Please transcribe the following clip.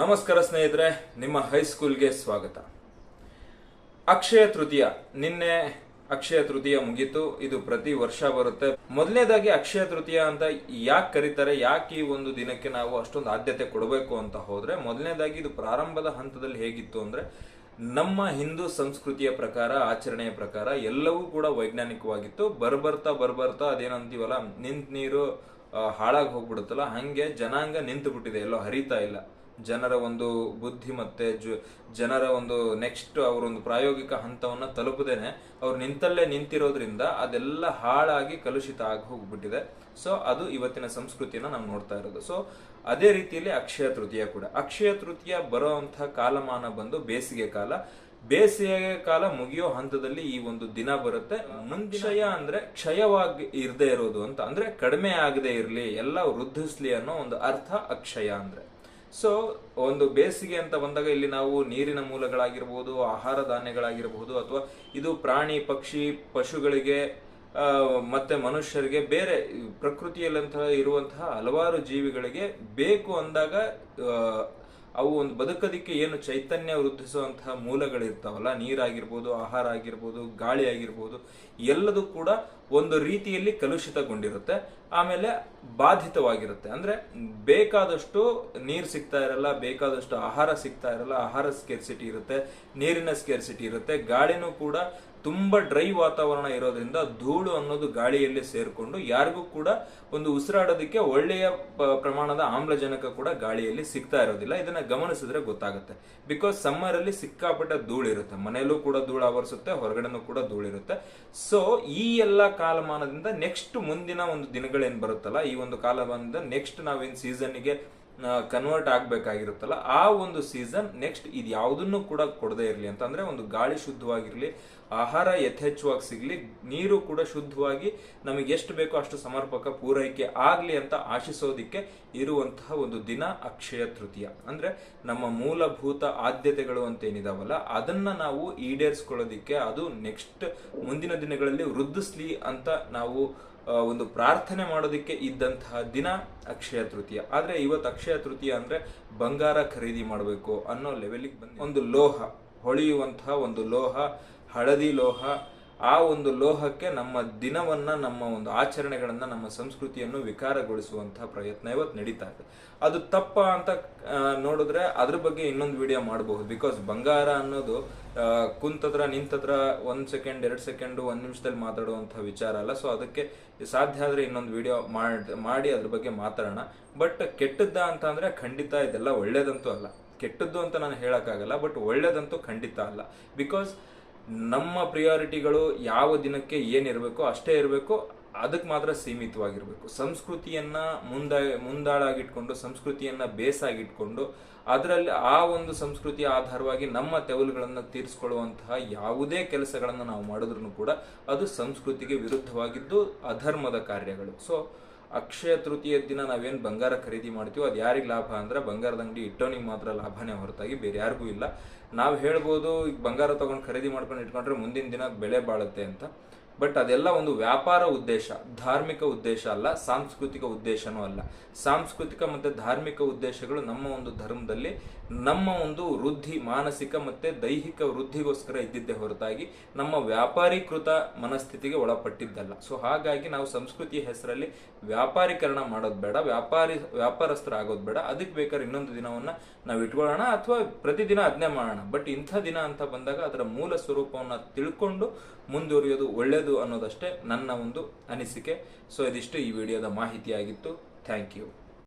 ನಮಸ್ಕಾರ ಸ್ನೇಹಿತರೆ, ನಿಮ್ಮ ಹೈಸ್ಕೂಲ್ಗೆ ಸ್ವಾಗತ. ಅಕ್ಷಯ ತೃತೀಯ. ನಿನ್ನೆ ಅಕ್ಷಯ ತೃತೀಯ ಮುಗೀತು. ಇದು ಪ್ರತಿ ವರ್ಷ ಬರುತ್ತೆ. ಮೊದಲನೇದಾಗಿ ಅಕ್ಷಯ ತೃತೀಯ ಅಂತ ಯಾಕೆ ಕರೀತಾರೆ, ಯಾಕೆ ಈ ಒಂದು ದಿನಕ್ಕೆ ನಾವು ಅಷ್ಟೊಂದು ಆದ್ಯತೆ ಕೊಡಬೇಕು ಅಂತ ಹೋದ್ರೆ, ಮೊದಲನೇದಾಗಿ ಇದು ಪ್ರಾರಂಭದ ಹಂತದಲ್ಲಿ ಹೇಗಿತ್ತು ಅಂದ್ರೆ, ನಮ್ಮ ಹಿಂದೂ ಸಂಸ್ಕೃತಿಯ ಪ್ರಕಾರ, ಆಚರಣೆಯ ಪ್ರಕಾರ ಎಲ್ಲವೂ ಕೂಡ ವೈಜ್ಞಾನಿಕವಾಗಿತ್ತು. ಬರ್ಬರ್ತಾ ಬರ್ಬರ್ತಾ ಅದೇನಂತೀವಲ್ಲ, ನಿಂತ ನೀರು ಹಾಳಾಗಿ ಹೋಗ್ಬಿಡುತ್ತಲ್ಲ, ಹಂಗೆ ಜನಾಂಗ ನಿಂತು ಬಿಟ್ಟಿದೆ ಎಲ್ಲೋ ಹರಿತಾ ಇಲ್ಲ. ಜನರ ಒಂದು ಬುದ್ಧಿ ಮತ್ತೆ ಜನರ ಒಂದು ನೆಕ್ಸ್ಟ್ ಅವರೊಂದು ಪ್ರಾಯೋಗಿಕ ಹಂತವನ್ನು ತಲುಪದೇನೆ, ಅವ್ರು ನಿಂತಲ್ಲೇ ನಿಂತಿರೋದ್ರಿಂದ ಅದೆಲ್ಲ ಹಾಳಾಗಿ ಕಲುಷಿತ ಆಗಿ ಹೋಗ್ಬಿಟ್ಟಿದೆ. ಸೊ ಅದು ಇವತ್ತಿನ ಸಂಸ್ಕೃತಿಯನ್ನ ನಾವು ನೋಡ್ತಾ ಇರೋದು. ಸೊ ಅದೇ ರೀತಿಯಲ್ಲಿ ಅಕ್ಷಯ ತೃತೀಯ ಕೂಡ. ಅಕ್ಷಯ ತೃತೀಯ ಬರುವಂತಹ ಕಾಲಮಾನ ಬಂದು ಬೇಸಿಗೆ ಕಾಲ. ಬೇಸಿಗೆ ಕಾಲ ಮುಗಿಯೋ ಹಂತದಲ್ಲಿ ಈ ಒಂದು ದಿನ ಬರುತ್ತೆ. ಮುಂಚಯ ಅಂದ್ರೆ ಕ್ಷಯವಾಗಿ ಇರದೇ ಇರೋದು ಅಂತ. ಅಂದ್ರೆ ಕಡಿಮೆ ಆಗದೆ ಇರಲಿ, ಎಲ್ಲ ವೃದ್ಧಿಸ್ಲಿ ಅನ್ನೋ ಒಂದು ಅರ್ಥ ಅಕ್ಷಯ ಅಂದ್ರೆ. ಸೊ ಒಂದು ಬೇಸಿಗೆ ಅಂತ ಬಂದಾಗ ಇಲ್ಲಿ ನಾವು ನೀರಿನ ಮೂಲಗಳಾಗಿರ್ಬೋದು, ಆಹಾರ ಧಾನ್ಯಗಳಾಗಿರ್ಬೋದು, ಅಥವಾ ಇದು ಪ್ರಾಣಿ, ಪಕ್ಷಿ, ಪಶುಗಳಿಗೆ ಮತ್ತೆ ಮನುಷ್ಯರಿಗೆ ಬೇರೆ ಪ್ರಕೃತಿಯಲ್ಲಂತಹ ಇರುವಂತಹ ಹಲವಾರು ಜೀವಿಗಳಿಗೆ ಬೇಕು ಅಂದಾಗ ಅವು ಒಂದು ಬದುಕೋದಿಕ್ಕೆ ಏನು ಚೈತನ್ಯ ವೃದ್ಧಿಸುವಂತಹ ಮೂಲಗಳಿರ್ತಾವಲ್ಲ, ನೀರಾಗಿರ್ಬೋದು, ಆಹಾರ ಆಗಿರ್ಬೋದು, ಗಾಳಿ ಆಗಿರ್ಬೋದು, ಎಲ್ಲದೂ ಕೂಡ ಒಂದು ರೀತಿಯಲ್ಲಿ ಕಲುಷಿತಗೊಂಡಿರುತ್ತೆ. ಆಮೇಲೆ ಬಾಧಿತವಾಗಿರುತ್ತೆ. ಅಂದ್ರೆ ಬೇಕಾದಷ್ಟು ನೀರು ಸಿಗ್ತಾ ಇರಲ್ಲ, ಬೇಕಾದಷ್ಟು ಆಹಾರ ಸಿಗ್ತಾ ಇರಲ್ಲ, ಆಹಾರ ಸ್ಕೇರ್ಸಿಟಿ ಇರುತ್ತೆ, ನೀರಿನ ಸ್ಕೇರ್ಸಿಟಿ ಇರುತ್ತೆ. ಗಾಳಿನೂ ಕೂಡ ತುಂಬಾ ಡ್ರೈ ವಾತಾವರಣ ಇರೋದ್ರಿಂದ ಧೂಳು ಅನ್ನೋದು ಗಾಳಿಯಲ್ಲಿ ಸೇರಿಕೊಂಡು ಯಾರಿಗೂ ಕೂಡ ಒಂದು ಉಸಿರಾಡೋದಕ್ಕೆ ಒಳ್ಳೆಯ ಪ್ರಮಾಣದ ಆಮ್ಲಜನಕ ಕೂಡ ಗಾಳಿಯಲ್ಲಿ ಸಿಗ್ತಾ ಇರೋದಿಲ್ಲ. ಇದನ್ನ ಗಮನಿಸಿದ್ರೆ ಗೊತ್ತಾಗುತ್ತೆ. ಬಿಕಾಸ್ ಸಮ್ಮರ್ ಅಲ್ಲಿ ಸಿಕ್ಕಾಪಟ್ಟೆ ಧೂಳಿರುತ್ತೆ ಮನೆಯಲ್ಲೂ ಕೂಡ ಧೂಳು ಆವರಿಸುತ್ತೆ, ಹೊರಗಡೆನೂ ಕೂಡ ಧೂಳಿರುತ್ತೆ. ಸೊ ಈ ಎಲ್ಲ ಕಾಲಮಾನದಿಂದ ನೆಕ್ಸ್ಟ್ ಮುಂದಿನ ಒಂದು ದಿನಗಳೇನ್ ಬರುತ್ತಲ್ಲ ಈ ಒಂದು ಕಾಲ ಬಂದ ನೆಕ್ಸ್ಟ್ ನಾವೇನು ಸೀಸನ್ಗೆ ಕನ್ವರ್ಟ್ ಆಗಬೇಕಾಗಿರುತ್ತಲ್ಲ, ಆ ಒಂದು ಸೀಸನ್ ನೆಕ್ಸ್ಟ್ ಇದು ಯಾವುದನ್ನು ಕೂಡ ಕೊಡದೇ ಇರಲಿ. ಅಂತಂದರೆ ಒಂದು ಗಾಳಿ ಶುದ್ಧವಾಗಿರಲಿ, ಆಹಾರ ಯಥೇಚ್ಛವಾಗಿ ಸಿಗಲಿ, ನೀರು ಕೂಡ ಶುದ್ಧವಾಗಿ ನಮಗೆ ಎಷ್ಟು ಬೇಕೋ ಅಷ್ಟು ಸಮರ್ಪಕ ಪೂರೈಕೆ ಆಗಲಿ ಅಂತ ಆಶಿಸೋದಕ್ಕೆ ಇರುವಂತಹ ಒಂದು ದಿನ ಅಕ್ಷಯ ತೃತೀಯ. ಅಂದರೆ ನಮ್ಮ ಮೂಲಭೂತ ಆದ್ಯತೆಗಳು ಅಂತ ಏನಿದಾವಲ್ಲ ಅದನ್ನು ನಾವು ಈಡೇರಿಸ್ಕೊಳ್ಳೋದಿಕ್ಕೆ ಅದು ನೆಕ್ಸ್ಟ್ ಮುಂದಿನ ದಿನಗಳಲ್ಲಿ ವೃದ್ಧಿಸ್ಲಿ ಅಂತ ನಾವು ಒಂದು ಪ್ರಾರ್ಥನೆ ಮಾಡೋದಕ್ಕೆ ಇದ್ದಂತಹ ದಿನ ಅಕ್ಷಯ ತೃತೀಯ. ಆದರೆ ಇವತ್ತು ಅಕ್ಷಯ ತೃತೀಯ ಅಂದ್ರೆ ಬಂಗಾರ ಖರೀದಿ ಮಾಡಬೇಕು ಅನ್ನೋ ಲೆವೆಲಿಗೆ ಬಂದ ಒಂದು ಲೋಹ, ಹೊಳೆಯುವಂತಹ ಒಂದು ಲೋಹ, ಹಳದಿ ಲೋಹ ಆ ಒಂದು ಲೋಹಕ್ಕೆ ನಮ್ಮ ದಿನವನ್ನ, ನಮ್ಮ ಒಂದು ಆಚರಣೆಗಳನ್ನ, ನಮ್ಮ ಸಂಸ್ಕೃತಿಯನ್ನು ವಿಕಾರಗೊಳಿಸುವಂತಹ ಪ್ರಯತ್ನ ಇವತ್ತು ನಡೀತಾ ಇದೆ. ಅದು ತಪ್ಪ ಅಂತ ನೋಡಿದ್ರೆ ಅದ್ರ ಬಗ್ಗೆ ಇನ್ನೊಂದು ವಿಡಿಯೋ ಮಾಡಬಹುದು. ಬಿಕಾಸ್ ಬಂಗಾರ ಅನ್ನೋದು ಕುಂತದ್ರ, ನಿಂತದ್ರ, ಒಂದು ಸೆಕೆಂಡ್ ಎರಡು ಸೆಕೆಂಡ್ ಒಂದು ನಿಮಿಷದಲ್ಲಿ ಮಾತಾಡುವಂತಹ ವಿಚಾರ ಅಲ್ಲ. ಸೊ ಅದಕ್ಕೆ ಸಾಧ್ಯ ಆದ್ರೆ ಇನ್ನೊಂದು ವಿಡಿಯೋ ಮಾಡಿ ಅದ್ರ ಬಗ್ಗೆ ಮಾತಾಡೋಣ. ಬಟ್ ಕೆಟ್ಟದ್ದ ಅಂತ ಅಂದ್ರೆ ಖಂಡಿತ ಇದೆಲ್ಲ ಒಳ್ಳೇದಂತೂ ಅಲ್ಲ. ಕೆಟ್ಟದ್ದು ಅಂತ ನಾನು ಹೇಳೋಕ್ಕಾಗಲ್ಲ ಬಟ್ ಒಳ್ಳೇದಂತೂ ಖಂಡಿತ ಅಲ್ಲ. ಬಿಕಾಸ್ ನಮ್ಮ ಪ್ರಿಯಾರಿಟಿಗಳು ಯಾವ ದಿನಕ್ಕೆ ಏನಿರಬೇಕು ಅಷ್ಟೇ ಇರಬೇಕು, ಅದಕ್ಕೆ ಮಾತ್ರ ಸೀಮಿತವಾಗಿರಬೇಕು. ಸಂಸ್ಕೃತಿಯನ್ನ ಮುಂದ, ಮುಂದಾಳಾಗಿಟ್ಕೊಂಡು, ಸಂಸ್ಕೃತಿಯನ್ನ ಬೇಸಾಗಿಟ್ಕೊಂಡು, ಅದರಲ್ಲಿ ಆ ಒಂದು ಸಂಸ್ಕೃತಿಯ ಆಧಾರವಾಗಿ ನಮ್ಮ ತೆವಲುಗಳನ್ನು ತೀರಿಸಿಕೊಳ್ಳುವಂತಹ ಯಾವುದೇ ಕೆಲಸಗಳನ್ನು ನಾವು ಮಾಡಿದ್ರು ಕೂಡ ಅದು ಸಂಸ್ಕೃತಿಗೆ ವಿರುದ್ಧವಾಗಿದ್ದು ಅಧರ್ಮದ ಕಾರ್ಯಗಳು. ಸೊ ಅಕ್ಷಯ ತೃತೀಯ ದಿನ ನಾವೇನು ಬಂಗಾರ ಖರೀದಿ ಮಾಡ್ತೀವೋ ಅದು ಯಾರಿಗೆ ಲಾಭ ಅಂದ್ರೆ ಬಂಗಾರದ ಅಂಗಡಿ ಇಟ್ಟೋನಿಗೆ ಮಾತ್ರ ಲಾಭನೇ ಹೊರತಾಗಿ ಬೇರೆ ಯಾರಿಗೂ ಇಲ್ಲ. ನಾವು ಹೇಳ್ಬೋದು, ಈಗ ಬಂಗಾರ ತೊಗೊಂಡು ಖರೀದಿ ಮಾಡ್ಕೊಂಡು ಇಟ್ಕೊಂಡ್ರೆ ಮುಂದಿನ ದಿನ ಬೆಲೆ ಬಾಳುತ್ತೆ ಅಂತ. ಬಟ್ ಅದೆಲ್ಲ ಒಂದು ವ್ಯಾಪಾರ ಉದ್ದೇಶ, ಧಾರ್ಮಿಕ ಉದ್ದೇಶ ಅಲ್ಲ, ಸಾಂಸ್ಕೃತಿಕ ಉದ್ದೇಶನೂ ಅಲ್ಲ. ಸಾಂಸ್ಕೃತಿಕ ಮತ್ತು ಧಾರ್ಮಿಕ ಉದ್ದೇಶಗಳು ನಮ್ಮ ಒಂದು ಧರ್ಮದಲ್ಲಿ ನಮ್ಮ ಒಂದು ವೃದ್ಧಿ, ಮಾನಸಿಕ ಮತ್ತೆ ದೈಹಿಕ ವೃದ್ಧಿಗೋಸ್ಕರ ಇದ್ದಿದ್ದೇ ಹೊರತಾಗಿ ನಮ್ಮ ವ್ಯಾಪಾರೀಕೃತ ಮನಸ್ಥಿತಿಗೆ ಒಳಪಟ್ಟಿದ್ದಲ್ಲ. ಸೊ ಹಾಗಾಗಿ ನಾವು ಸಂಸ್ಕೃತಿಯ ಹೆಸರಲ್ಲಿ ವ್ಯಾಪಾರೀಕರಣ ಮಾಡೋದು ಬೇಡ, ವ್ಯಾಪಾರಿ ವ್ಯಾಪಾರಸ್ಥರ ಆಗೋದು ಬೇಡ. ಅದಕ್ಕೆ ಬೇಕಾದ್ರೆ ಇನ್ನೊಂದು ದಿನವನ್ನ ನಾವು ಇಟ್ಕೊಳ್ಳೋಣ ಅಥವಾ ಪ್ರತಿದಿನ ಅದನ್ನೇ ಮಾಡೋಣ. ಬಟ್ ಇಂಥ ದಿನ ಅಂತ ಬಂದಾಗ ಅದರ ಮೂಲ ಸ್ವರೂಪವನ್ನ ತಿಳ್ಕೊಂಡು ಮುಂದುವರಿಯೋದು ಒಳ್ಳೆಯದು ಅನ್ನೋದಷ್ಟೇ ನನ್ನ ಒಂದು ಅನಿಸಿಕೆ. ಸೊ ಇದಿಷ್ಟು ಈ ವಿಡಿಯೋದ ಮಾಹಿತಿಯಾಗಿತ್ತು. Thank you